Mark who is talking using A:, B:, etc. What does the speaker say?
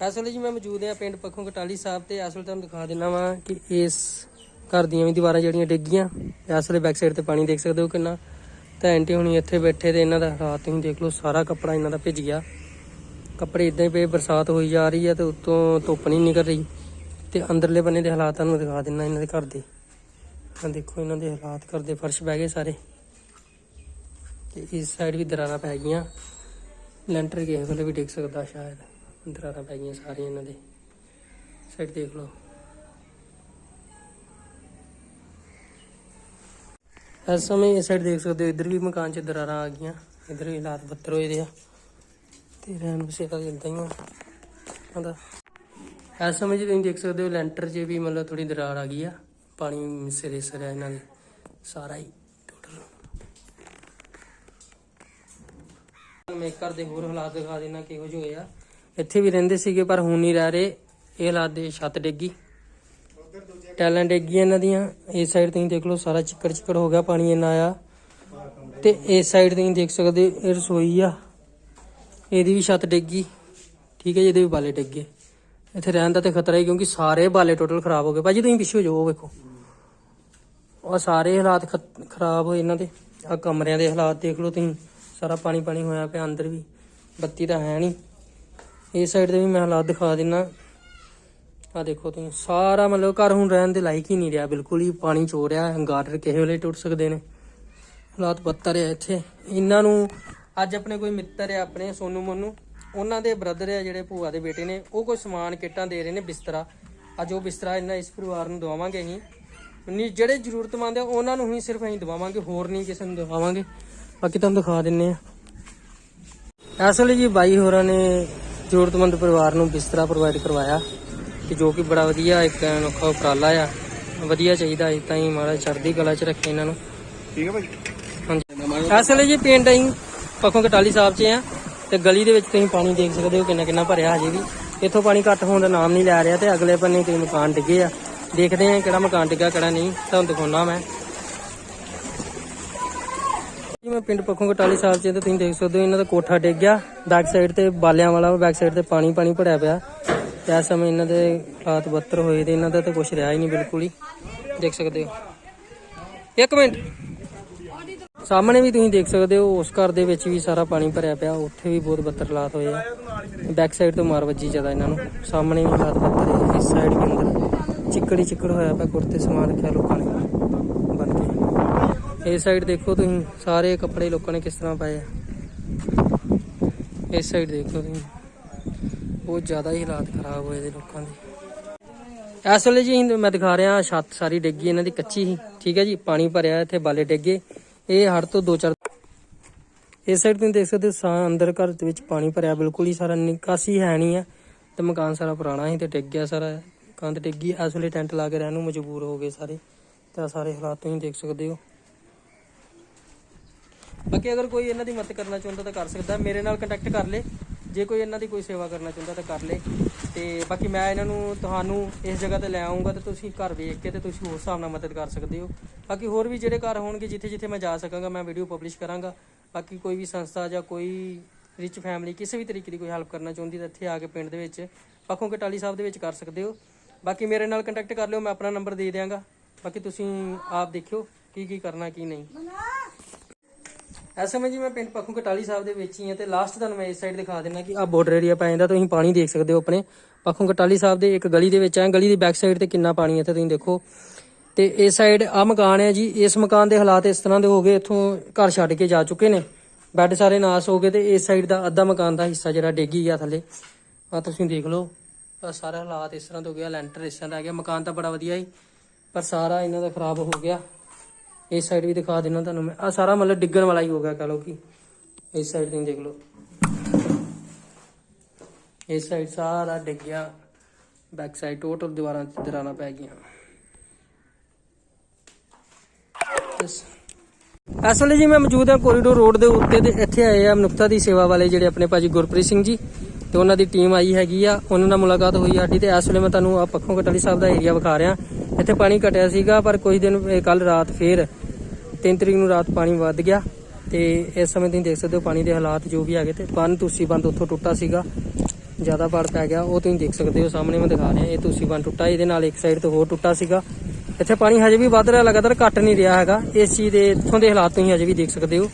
A: ਇਸ ਵੇਲੇ ਜੀ ਮੈਂ ਮੌਜੂਦ ਹਾਂ ਪਿੰਡ ਪੱਖੋਂ ਕਟਾਲੀ ਸਾਹਿਬ ਤੇ ਇਸ ਵੇਲੇ ਤੁਹਾਨੂੰ ਦਿਖਾ ਦਿੰਦਾ ਵਾਂ ਕਿ ਇਸ ਘਰ ਦੀਆਂ ਵੀ ਦੀਵਾਰਾਂ ਜਿਹੜੀਆਂ ਡਿੱਗੀਆਂ, ਇਸ ਵੇਲੇ ਬੈਕ ਸਾਈਡ ਤੇ ਪਾਣੀ ਦੇਖ ਸਕਦੇ ਹੋ ਕਿੰਨਾ ਤਾਂ ਆਂਟੀ ਹੁਣੀ ਇੱਥੇ ਬੈਠੇ ਤੇ ਇਹਨਾਂ ਦਾ ਹਾਲਾਤ ਤੁਸੀਂ ਦੇਖ ਲਓ ਸਾਰਾ ਕੱਪੜਾ ਇਹਨਾਂ ਦਾ ਭਿੱਜ ਗਿਆ। ਕੱਪੜੇ ਇਦਾਂ ਹੀ ਪਏ, ਬਰਸਾਤ ਹੋਈ ਜਾ ਰਹੀ ਹੈ ਤੇ ਉੱਤੋਂ ਧੁੱਪ ਨਹੀਂ ਨਿਕਲ ਰਹੀ। ਤੇ ਅੰਦਰਲੇ ਬੰਨੇ ਦੇ ਹਾਲਾਤ ਤੁਹਾਨੂੰ ਦਿਖਾ ਦਿੰਦਾ ਇਹਨਾਂ ਦੇ ਘਰ ਦੇ। ਆ ਦੇਖੋ ਇਹਨਾਂ ਦੇ ਹਾਲਾਤ ਘਰ ਦੇ ਫਰਸ਼ ਬਹਿ ਗਏ ਸਾਰੇ। ਤੇ ਇਸ ਸਾਈਡ ਵੀ ਦਰਾਰਾਂ ਪੈ ਗਈਆਂ। ਲੈਂਟਰ ਕਿਸੇ ਵੇਲੇ ਵੀ ਡਿੱਗ ਸਕਦਾ ਸ਼ਾਇਦ। ਦਰਾਰਾਂ ਪੈ ਗਈਆਂ ਸਾਰੀਆਂ ਇਹਨਾਂ ਦੇ। ਸਾਈਡ ਦੇਖ ਲਓ। ਇਸ ਸਮੇਂ ਇਸ ਸਾਈਡ ਦੇਖ ਸਕਦੇ ਹੋ, ਇੱਧਰ ਵੀ ਮਕਾਨ 'ਚ ਦਰਾਰਾਂ ਆ ਗਈਆਂ। ਇੱਧਰ ਵੀ ਹਾਲਾਤ ਬੱਤਰ ਹੋਏ ਦੇ ਆ। ਤੇ ਰਹਿਣ ਬਸੇਰਾ ਇਦਾਂ ਹੀ ਆ। ਉਹਦਾ। ਇਸ ਸਮੇਂ 'ਚ ਤੁਸੀਂ ਦੇਖ ਸਕਦੇ ਹੋ, ਲੈਂਟਰ 'ਚ ਵੀ ਮਤਲਬ ਥੋੜੀ ਦਰਾਰ ਆ ਗਈ ਆ। ਪਾਣੀ ਸਿਰੇ ਸਿਰੇ ਇਹਨਾਂ ਦੇ। ਸਾਰਾ ਹੀ ਟੋਟਲ ਮੈਂ ਘਰ ਦੇ ਹੋਰ ਹਾਲਾਤ ਦਿਖਾ ਦੇਣਾ ਕਿਹੋ ਜਿਹੇ ਹੋਏ ਆ। ਇੱਥੇ ਵੀ ਰਹਿੰਦੇ ਸੀਗੇ ਪਰ ਹੁਣ ਨਹੀਂ ਰਹਿ ਰਹੇ। ਇਹ ਹਾਲਾਤ ਦੇ ਛੱਤ ਡਿੱਗੀ। ਟੈਲਾਂ ਡਿੱਗੀਆਂ ਇਹਨਾਂ ਦੀਆਂ। ਇਸ ਸਾਈਡ ਤੁਸੀਂ ਦੇਖ ਲਓ ਸਾਰਾ ਚਿੱਕੜ ਚਿੱਕੜ ਹੋ ਗਿਆ ਪਾਣੀ ਇੰਨਾ ਆਇਆ। ਤੇ ਇਸ ਸਾਈਡ ਤੁਸੀਂ ਦੇਖ ਸਕਦੇ ਹੋ, ਇਹ ਰਸੋਈ ਆ। ਇਹਦੀ ਵੀ ਛੱਤ ਡਿੱਗੀ। ਠੀਕ ਹੈ ਜੀ ਇਹਦੇ ਵੀ ਬਾਲੇ ਡਿੱਗੇ। ਇੱਥੇ ਰਹਿਣ ਦਾ ਤੇ ਖਤਰਾ ਹੀ ਕਿਉਂਕਿ ਸਾਰੇ ਬਾਲੇ ਟੋਟਲ ਖਰਾਬ ਹੋ ਗਏ। ਭਾਜੀ ਤੁਸੀਂ ਪਿੱਛੇ ਹੋ ਜਾਓ ਵੇਖੋ। ਉਹ ਸਾਰੇ ਹਾਲਾਤ ਖਤ- ਖਰਾਬ ਹੋਏ ਇਹਨਾਂ ਦੇ। ਆ ਕਮਰਿਆਂ ਦੇ ਹਾਲਾਤ ਦੇਖ ਲਓ ਤੁਸੀਂ। ਸਾਰਾ ਪਾਣੀ ਪਾਣੀ ਹੋਇਆ ਪਿਆ ਅੰਦਰ ਵੀ। ਬੱਤੀ ਤਾਂ ਹੈ ਨਹੀਂ। ਇਸ ਸਾਈਡ ਦੇ ਵੀ ਮੈਂ ਹਾਲਾਤ ਦਿਖਾ ਦਿੰਨਾ। ਆ ਦੇਖੋ ਤੁਸੀਂ, ਸਾਰਾ ਮਤਲਬ ਘਰ ਹੁਣ ਰਹਿਣ ਦੇ ਲਾਇਕ ਹੀ ਨਹੀਂ ਰਿਹਾ, ਬਿਲਕੁਲ ਹੀ ਪਾਣੀ ਚੋ ਰਿਹਾ ਗਾਰਡਰ ਕਿਸੇ ਵੇਲੇ ਟੁੱਟ ਸਕਦੇ ਨੇ। ਹਾਲਾਤ ਬੱਤਰ ਆ ਇੱਥੇ। ਇਹਨਾਂ ਨੂੰ ਅੱਜ ਆਪਣੇ ਕੋਈ ਮਿੱਤਰ ਆ, ਆਪਣੇ ਸੋਨੂ ਮੋਨੂ, ਉਹਨਾਂ ਦੇ ਬ੍ਰਦਰ ਆ ਜਿਹੜੇ ਭੂਆ ਦੇ ਬੇਟੇ ਨੇ, ਉਹ ਕੋਈ ਸਮਾਨ ਕਿੱਟਾਂ ਦੇ ਰਹੇ ਨੇ ਬਿਸਤਰਾ। ਅੱਜ ਉਹ ਬਿਸਤਰਾ ਇਹਨਾਂ ਇਸ ਪਰਿਵਾਰ ਨੂੰ ਦਵਾਵਾਂਗੇ ਅਸੀਂ। ਨਹੀਂ ਜਿਹੜੇ ਜ਼ਰੂਰਤਮੰਦ ਆ, ਉਹਨਾਂ ਨੂੰ ਹੀ ਸਿਰਫ ਅਸੀਂ ਦਵਾਵਾਂਗੇ, ਹੋਰ ਨਹੀਂ ਕਿਸੇ ਨੂੰ ਦਵਾਵਾਂਗੇ। ਬਾਕੀ ਤੁਹਾਨੂੰ ਦਿਖਾ ਦਿੰਨੇ ਆ। ਅਸਲ ਜੀ ਬਾਈ ਹੋਰਾਂ ਨੇ ਜ਼ਰੂਰਤਮੰਦ ਪਰਿਵਾਰ ਨੂੰ ਬਿਸਤਰਾ ਪ੍ਰੋਵਾਈਡ ਕਰਵਾਇਆ ਕਿ ਜੋ ਕਿ ਬੜਾ ਵਧੀਆ ਇੱਕ ਅਨੋਖਾ ਉਪਰਾਲਾ ਆ। ਵਧੀਆ ਚਾਹੀਦਾ ਇਸ ਤਾਂ ਹੀ ਮਾੜਾ ਚੜ੍ਹਦੀ ਕਲਾ ਚ ਰੱਖੇ ਇਹਨਾਂ ਨੂੰ।
B: ਠੀਕ ਹੈ ਭਾਈ।
A: ਹਾਂਜੀ। ਅਸਲ ਜੀ ਪਿੰਡ ਅਸੀਂ ਪੱਖੋਂ ਕਟਾਲੀ ਸਾਹਿਬ 'ਚ ਆ ਤੇ ਗਲੀ ਦੇ ਵਿੱਚ ਤੁਸੀਂ ਪਾਣੀ ਦੇਖ ਸਕਦੇ ਹੋ ਕਿੰਨਾ ਕਿੰਨਾ ਭਰਿਆ ਹਜੇ ਵੀ। ਇੱਥੋਂ ਪਾਣੀ ਘੱਟ ਹੋਣ ਦਾ ਨਾਮ ਨਹੀਂ ਲੈ ਰਿਹਾ ਤੇ ਅਗਲੇ ਬੰਨੇ ਕੋਈ ਮਕਾਨ ਡਿੱਗੇ ਆ। ਦੇਖਦੇ ਆ ਕਿਹੜਾ ਮਕਾਨ ਡਿੱਗਾ ਕਿਹੜਾ ਨਹੀਂ ਤੁਹਾਨੂੰ ਦਿਖਾਉਣਾ ਮੈਂ। ਮੈਂ ਪਿੰਡ ਪੱਖੋਂ ਕਟਾਲੀ ਸਾਹਿਬ 'ਚ ਤੇ ਤੁਸੀਂ ਦੇਖ ਸਕਦੇ ਹੋ, ਇਹਨਾਂ ਦਾ ਕੋਠਾ ਡਿੱਗ ਗਿਆ। ਬੈਕ ਸਾਈਡ ਤੇ ਬਾਲਿਆਂ ਵਾਲਾ ਬੈਕ ਸਾਈਡ ਤੇ ਪਾਣੀ ਪਾਣੀ ਭਰਿਆ ਪਿਆ। ਤੇ ਇਸ ਸਮੇਂ ਇਹਨਾਂ ਦੇ ਹਾਲਾਤ ਬੱਤਰ ਹੋਏ ਤੇ ਇਹਨਾਂ ਦਾ ਤਾਂ ਕੁਝ ਰਿਹਾ ਹੀ ਨਹੀਂ ਬਿਲਕੁਲ ਹੀ। ਦੇਖ ਸਕਦੇ ਹੋ। ਇੱਕ ਮਿੰਟ। ਸਾਹਮਣੇ ਵੀ ਤੁਸੀਂ ਦੇਖ ਸਕਦੇ ਹੋ, ਉਸ ਘਰ ਦੇ ਵਿੱਚ ਵੀ ਸਾਰਾ ਪਾਣੀ ਭਰਿਆ ਪਿਆ, ਉੱਥੇ ਵੀ ਬਹੁਤ ਬੱਤਰ ਹਾਲਾਤ ਹੋਏ ਆ। ਬੈਕ ਸਾਈਡ ਤੋਂ ਮਾਰ ਵੱਜੀ ਜ਼ਿਆਦਾ ਇਹਨਾਂ ਨੂੰ। ਸਾਹਮਣੇ ਵੀ ਹਾਲਾਤ ਬੱਤਰ ਇਸ ਸਾਈਡ ਵੀ ਅੰਦਰ ਚਿੱਕੜੀ ਚਿੱਕੜ ਹੋਇਆ ਪਿਆ ਕੁਰਤੇ ਸਮਾਨ ਰੱਖਿਆ ਲੋਕਾਂ ਨੇ। ਇਸ ਸਾਈਡ ਦੇਖੋ ਤੁਸੀਂ, ਸਾਰੇ ਕੱਪੜੇ ਲੋਕਾਂ ਨੇ ਕਿਸ ਤਰ੍ਹਾਂ ਪਾਏ ਆ। ਇਸ ਸਾਈਡ ਦੇਖੋ ਤੁਸੀਂ। ਬਹੁਤ ਜ਼ਿਆਦਾ ਹੀ ਹਾਲਾਤ ਖਰਾਬ ਹੋਏ ਦੇ ਲੋਕਾਂ ਦੇ। ਇਸ ਵੇਲੇ ਜੀ ਮੈਂ ਦਿਖਾ ਰਿਹਾ ਛੱਤ ਸਾਰੀ ਡਿੱਗੀ ਇਹਨਾਂ ਦੀ ਕੱਚੀ ਸੀ ਠੀਕ ਹੈ ਜੀ, ਪਾਣੀ ਭਰਿਆ ਇੱਥੇ ਬਾਲੇ ਡਿੱਗੇ ਇਹ ਹੜ ਤੋਂ ਦੋ ਚਾਰ ਇਸ ਸਾਈਡ ਤੁਸੀਂ ਦੇਖ ਸਕਦੇ ਹੋ, ਸਾ ਅੰਦਰ ਘਰ ਦੇ ਵਿੱਚ ਪਾਣੀ ਭਰਿਆ, ਬਿਲਕੁਲ ਹੀ ਸਾਰਾ ਨਿਕਾਸੀ ਹੈ ਨਹੀਂ ਹੈ ਤੇ ਮਕਾਨ ਸਾਰਾ ਪੁਰਾਣਾ ਸੀ ਤੇ ਡਿੱਗ ਗਿਆ ਸਾਰਾ, ਕੰਧ ਡਿੱਗੀ ਇਸ ਵੇਲੇ ਟੈਂਟ ਲਾ ਕੇ ਰਹਿਣ ਨੂੰ ਮਜਬੂਰ ਹੋ ਗਏ ਸਾਰੇ। ਤਾਂ ਸਾਰੇ ਹਾਲਾਤ ਤੁਸੀਂ ਦੇਖ ਸਕਦੇ ਹੋ। ਬਾਕੀ ਅਗਰ ਕੋਈ ਇਹਨਾਂ ਦੀ ਮਦਦ ਕਰਨਾ ਚਾਹੁੰਦਾ ਤਾਂ ਕਰ ਸਕਦਾ, ਮੇਰੇ ਨਾਲ ਕੰਟੈਕਟ ਕਰ ਲੇ। ਜੇ ਕੋਈ ਇਹਨਾਂ ਦੀ ਕੋਈ ਸੇਵਾ ਕਰਨਾ ਚਾਹੁੰਦਾ ਤਾਂ ਕਰ ਲੇ। ਤੇ ਬਾਕੀ ਮੈਂ ਇਹਨਾਂ ਨੂੰ ਤੁਹਾਨੂੰ ਇਸ ਜਗ੍ਹਾ ਤੇ ਲੈ ਆਉਂਗਾ ਤੇ ਤੁਸੀਂ ਘਰ ਵੇਖ ਕੇ ਤੇ ਤੁਸੀਂ ਉਸ ਹਿਸਾਬ ਨਾਲ ਮਦਦ ਕਰ ਸਕਦੇ ਹੋ। ਬਾਕੀ ਹੋਰ ਵੀ ਜਿਹੜੇ ਘਰ ਹੋਣਗੇ ਜਿੱਥੇ ਜਿੱਥੇ ਮੈਂ ਜਾ ਸਕਾਂਗਾ, ਮੈਂ ਵੀਡੀਓ ਪਬਲਿਸ਼ ਕਰਾਂਗਾ। ਬਾਕੀ ਕੋਈ ਵੀ ਸੰਸਥਾ ਜਾਂ ਕੋਈ ਰਿਚ ਫੈਮਿਲੀ ਕਿਸੇ ਵੀ ਤਰੀਕੇ ਦੀ ਕੋਈ ਹੈਲਪ ਕਰਨਾ ਚਾਹੁੰਦੀ ਤਾਂ ਇੱਥੇ ਆ ਕੇ ਪਿੰਡ ਦੇ ਵਿੱਚ ਪੱਖੋਂ ਕਟਾਲੀ ਸਾਹਿਬ ਦੇ ਵਿੱਚ ਕਰ ਸਕਦੇ ਹੋ। ਬਾਕੀ ਮੇਰੇ ਨਾਲ ਕੰਟੈਕਟ ਕਰ ਲਿਓ, ਮੈਂ ਆਪਣਾ ਨੰਬਰ ਦੇ ਦਿਆਂਗਾ। ਬਾਕੀ ਤੁਸੀਂ ਆਪ ਦੇਖਿਓ ਕੀ ਕੀ ਕਰਨਾ, ਕੀ ਨਹੀਂ। ਇਸ ਸਮੇਂ ਜੀ ਮੈਂ ਪਿੰਡ ਪੱਖੋਂ ਕਟਾਲੀ ਸਾਹਿਬ ਦੇ ਵਿੱਚ ਹੀ ਹਾਂ ਤੇ ਲਾਸਟ ਤੁਹਾਨੂੰ ਮੈਂ ਇਸ ਸਾਈਡ ਦਿਖਾ ਦਿੰਦਾ ਕਿ ਆ ਬਾਰਡਰ ਏਰੀਆ ਪੈ ਜਾਂਦਾ, ਤੁਸੀਂ ਪਾਣੀ ਦੇਖ ਸਕਦੇ ਹੋ ਆਪਣੇ। ਪੱਖੋਂ ਕਟਾਲੀ ਸਾਹਿਬ ਦੇ ਇੱਕ ਗਲੀ ਦੇ ਵਿੱਚ ਆ ਗਲੀ ਦੀ ਬੈਕ ਸਾਈਡ ਤੇ ਕਿੰਨਾ ਪਾਣੀ ਹੈ ਇੱਥੇ ਤੁਸੀਂ ਦੇਖੋ। ਤੇ ਇਸ ਸਾਈਡ ਆ ਮਕਾਨ ਹੈ ਜੀ, ਇਸ ਮਕਾਨ ਦੇ ਹਾਲਾਤ ਇਸ ਤਰ੍ਹਾਂ ਦੇ ਹੋ ਗਏ, ਇੱਥੋਂ ਘਰ ਛੱਡ ਕੇ ਜਾ ਚੁੱਕੇ ਨੇ। ਬੈੱਡ ਸਾਰੇ ਨਾਸ ਹੋ ਗਏ ਤੇ ਇਸ ਸਾਈਡ ਦਾ ਅੱਧਾ ਮਕਾਨ ਦਾ ਹਿੱਸਾ ਜਿਹੜਾ ਡਿੱਗ ਗਿਆ ਥੱਲੇ। ਆ ਤੁਸੀਂ ਦੇਖ ਲਓ ਆ ਸਾਰਾ ਹਾਲਾਤ ਇਸ ਤਰ੍ਹਾਂ ਦੇ ਹੋ ਗਿਆ ਲੈਂਟਰ ਇਸ ਤਰ੍ਹਾਂ ਦਾ ਆ ਗਿਆ, ਮਕਾਨ ਤਾਂ ਬੜਾ ਵਧੀਆ ਹੀ, ਪਰ ਸਾਰਾ ਇਹਨਾਂ ਦਾ ਖਰਾਬ ਹੋ ਗਿਆ। ਇਸ ਸਾਈਡ ਵੀ ਦਿਖਾ ਦੇਣਾ ਤੁਹਾਨੂੰ ਮੈਂ। ਆ ਸਾਰਾ ਮਤਲਬ ਡਿੱਗਣ ਵਾਲਾ ਹੀ ਹੋ ਗਿਆ ਕਹ ਲਓ ਕਿ। ਇਸ ਸਾਈਡ ਤੁਸੀਂ ਦੇਖ ਲਓ। ਇਸ ਸਾਈਡ ਸਾਰਾ ਡਿੱਗ ਗਿਆ। ਬੈਕ ਸਾਈਡ ਟੋਟਲ ਦੀਵਾਰਾਂ ਦਰਾਰਾਂ ਪੈ ਗਈਆਂ। ਇਸ ਵੇਲੇ ਜੀ ਮੈਂ ਮੌਜੂਦ ਹਾਂ ਕੋਰੀਡੋਰ ਰੋਡ ਦੇ ਉੱਤੇ ਤੇ ਇੱਥੇ ਆਏ ਆ ਮਨੁੱਖਤਾ ਦੀ ਸੇਵਾ ਵਾਲੇ ਜਿਹੜੇ ਆਪਣੇ ਭਾਜੀ ਗੁਰਪ੍ਰੀਤ ਸਿੰਘ ਜੀ। ਤੇ ਉਹਨਾਂ ਦੀ ਟੀਮ ਆਈ ਹੈਗੀ ਆ, ਉਹਨਾਂ ਨਾਲ ਮੁਲਾਕਾਤ ਹੋਈ ਸਾਡੀ ਤੇ ਇਸ ਵੇਲੇ ਮੈਂ ਤੁਹਾਨੂੰ ਆ ਪੱਖੋਂ ਕਟਾਲੀ ਸਾਹਿਬ ਦਾ ਏਰੀਆ ਵਿਖਾ ਰਿਹਾ। ਇੱਥੇ ਪਾਣੀ ਘਟਿਆ ਸੀਗਾ, ਪਰ ਕੁਝ ਦਿਨ ਕੱਲ ਰਾਤ ਫੇਰ 3 ਤਰੀਕ ਨੂੰ ਰਾਤ ਪਾਣੀ ਵੱਧ ਗਿਆ ਤੇ ਇਸ ਸਮੇਂ ਤੁਸੀਂ ਦੇਖ ਸਕਦੇ ਹੋ ਪਾਣੀ ਦੇ ਹਾਲਾਤ ਜੋ ਵੀ ਹੈਗੇ ਤੇ ਬੰਨ ਤੁਸੀਂ ਬੰਦ ਉੱਥੋਂ ਟੁੱਟਾ ਸੀਗਾ। ਜ਼ਿਆਦਾ ਪਾੜ ਪੈ ਗਿਆ, ਉਹ ਤੁਸੀਂ ਦੇਖ ਸਕਦੇ ਹੋ, ਸਾਹਮਣੇ ਮੈਂ ਦਿਖਾ ਰਿਹਾ, ਇਹ ਤੁਸੀ ਬੰਨ ਟੁੱਟਾ, ਇਹਦੇ ਨਾਲ ਇੱਕ ਸਾਈਡ ਤੋਂ ਹੋਰ ਟੁੱਟਾ ਸੀਗਾ। ਇੱਥੇ ਪਾਣੀ ਹਜੇ ਵੀ ਵੱਧ ਰਿਹਾ, ਲਗਾਤਾਰ ਘਟ ਨਹੀਂ ਰਿਹਾ ਹੈਗਾ, ਇਸ ਚੀਜ਼ ਦੇ, ਇੱਥੋਂ ਦੇ ਹਾਲਾਤ ਤੁਸੀਂ ਹਜੇ ਵੀ ਦੇਖ ਸਕਦੇ ਹੋ।